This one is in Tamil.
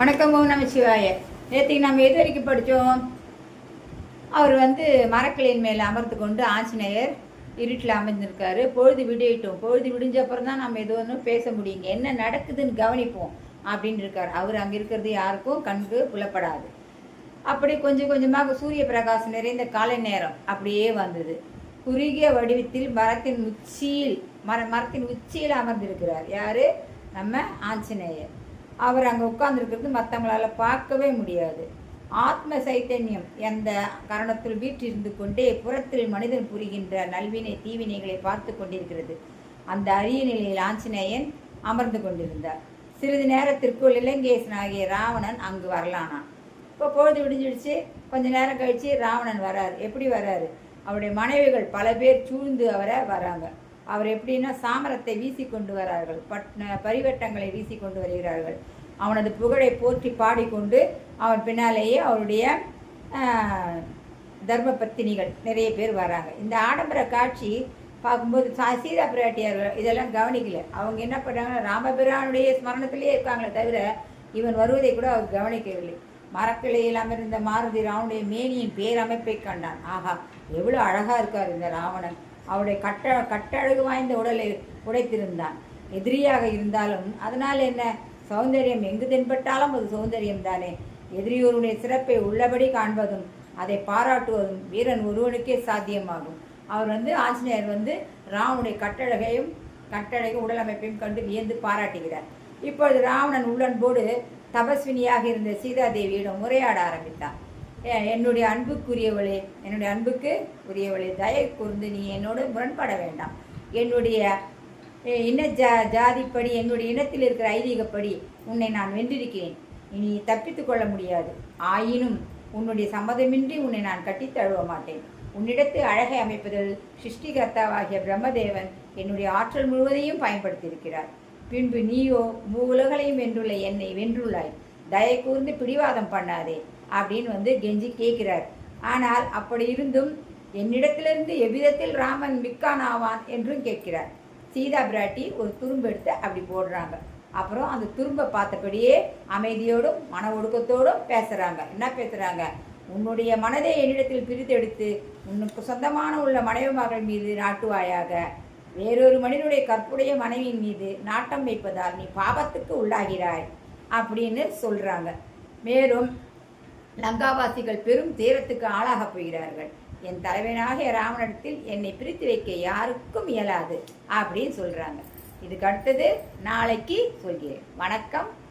வணக்கம் ஓம் நம சிவாய. நேற்றுக்கு நம்ம எது வரைக்கும் படித்தோம் அவர் வந்து மரக்கிளையின் மேலே அமர்ந்து கொண்டு ஆஞ்சநேயர் இருட்டில் அமைந்திருக்காரு பொழுது விடியட்டும். பொழுது விடிஞ்ச அப்புறம் தான் நம்ம எது ஒன்றும் பேச முடியுங்க. என்ன நடக்குதுன்னு கவனிப்போம் அப்படின்னு இருக்கார். அவர் அங்கே இருக்கிறது யாருக்கும் கண்கு புலப்படாது. அப்படி கொஞ்சம் கொஞ்சமாக சூரிய பிரகாசம் நிறைந்த காலை நேரம் அப்படியே வந்தது. குறுகிய வடிவத்தில் மரத்தின் உச்சியில் மர மரத்தின் உச்சியில் அமர்ந்திருக்கிறார். யார்? நம்ம ஆஞ்சநேயர். அவர் அங்கே உட்கார்ந்துருக்கிறது மற்றவங்களால் பார்க்கவே முடியாது. ஆத்ம சைத்தன்யம் எந்த கரணத்தில் வீற்றிருந்து கொண்டே புறத்தில் மனிதன் புரிகின்ற நல்வினை தீவினைகளை பார்த்து கொண்டிருக்கிறது. அந்த அரிய நிலையில் ஆஞ்சநேயன் அமர்ந்து கொண்டிருந்தார். சிறிது நேரத்திற்குள் இலங்கேசனாகிய ராவணன் அங்கு வரலானான். இப்போ பொழுது விடிஞ்சிடுச்சு. கொஞ்ச நேரம் கழித்து ராவணன் வராரு. எப்படி வராரு? அவருடைய மனைவிகள் பல பேர் சூழ்ந்து அவரை வராங்க. அவர் எப்படின்னா சாமரத்தை வீசி கொண்டு வரார்கள். பட் பரிவட்டங்களை வீசி கொண்டு வருகிறார்கள். அவனது புகழை போற்றி பாடிக்கொண்டு அவன் பின்னாலேயே அவருடைய தர்ம பத்தினிகள் நிறைய பேர் வராங்க. இந்த ஆடம்பர காட்சி பார்க்கும்போது சா சீதா பிராட்டியார்கள் இதெல்லாம் கவனிக்கல. அவங்க என்ன பண்ணுறாங்கன்னா ராமபிரானுடைய ஸ்மரணத்திலேயே இருக்காங்களே தவிர இவன் வருவதை கூட அவர் கவனிக்கவில்லை. மரக்கிளையில் அமர்ந்த மாருதி ராவனுடைய மேனியின் பேரமைப்பை கண்டான். ஆஹா எவ்வளோ அழகாக இருக்கார் இந்த ராவணன். அவருடைய கட்ட கட்டழகு வாய்ந்த உடலை உடைத்திருந்தான். எதிரியாக இருந்தாலும் அதனால் என்ன? சௌந்தரியம் எங்கு தென்பட்டாலும் அது சௌந்தரியம் தானே. எதிரியோருடைய சிறப்பை உள்ளபடி காண்பதும் அதை பாராட்டுவதும் வீரன் ஒருவனுக்கே சாத்தியமாகும். அவர் வந்து ஆஞ்சநேயர் வந்து ராவனுடைய கட்டழகையும் கட்டழகையும் உடலமைப்பையும் கண்டு வியந்து பாராட்டுகிறார். இப்பொழுது ராவணன் உள்ளன்போடு தபஸ்வினியாக இருந்த சீதாதேவியிடம் உரையாட ஆரம்பித்தான். என்னுடைய அன்புக்குரியவளே என்னுடைய அன்புக்கு உரியவளே தயவு கூர்ந்து நீ என்னோடு முரண்பட வேண்டாம். என்னுடைய இன ஜா ஜாதிப்படி என்னுடைய இனத்தில் இருக்கிற ஐதீகப்படி உன்னை நான் வென்றிருக்கிறேன். இனி தப்பித்து கொள்ள முடியாது. ஆயினும் உன்னுடைய சம்மதமின்றி உன்னை நான் கட்டித் தழுவ மாட்டேன். உன்னிடத்து அழகை அமைப்பதில் சிருஷ்டிகர்த்தாவாகிய பிரம்மதேவன் என்னுடைய ஆற்றல் முழுவதையும் பயன்படுத்தியிருக்கிறார். பின்பு நீயோ மூவுலகளையும் வென்றுள்ள என்னை வென்றுள்ளாய். தயை கூர்ந்து பிடிவாதம் பண்ணாதே அப்படின்னு வந்து கெஞ்சி கேட்கிறார் ஆனால் அப்படி இருந்தும் என்னிடத்திலிருந்து எவ்விதத்தில் ராமன் மிக்கான் ஆவான் என்றும் கேட்கிறார். சீதா பிராட்டி ஒரு துரும்பு எடுத்து அப்படி போடுறாங்க. அப்புறம் அந்த துரும்பை பார்த்தபடியே அமைதியோடும் மன ஒடுக்கத்தோடும் பேசுகிறாங்க என்ன பேசுகிறாங்க உன்னுடைய மனதை என்னிடத்தில் பிரித்தெடுத்து உனக்கு சொந்தமான உள்ள மனைவி மகள் மீது நாட்டுவாயாக. வேறொரு மனிதனுடைய கற்புடைய மனைவியின் மீது நாட்டம் வைப்பதால் நீ பாவத்துக்கு உள்ளாகிறாய். அப்படின்னு சொல்றாங்க. மேலும் லங்காவாசிகள் பெரும் தீரத்துக்கு ஆளாகப் போகிறார்கள். என் தலைவனாகிய ராவணத்தில் என்னை பிரித்து வைக்க யாருக்கும் இயலாது அப்படின்னு சொல்றாங்க. இதுக்கு அடுத்தது நாளைக்கு சொல்கிறேன். வணக்கம்.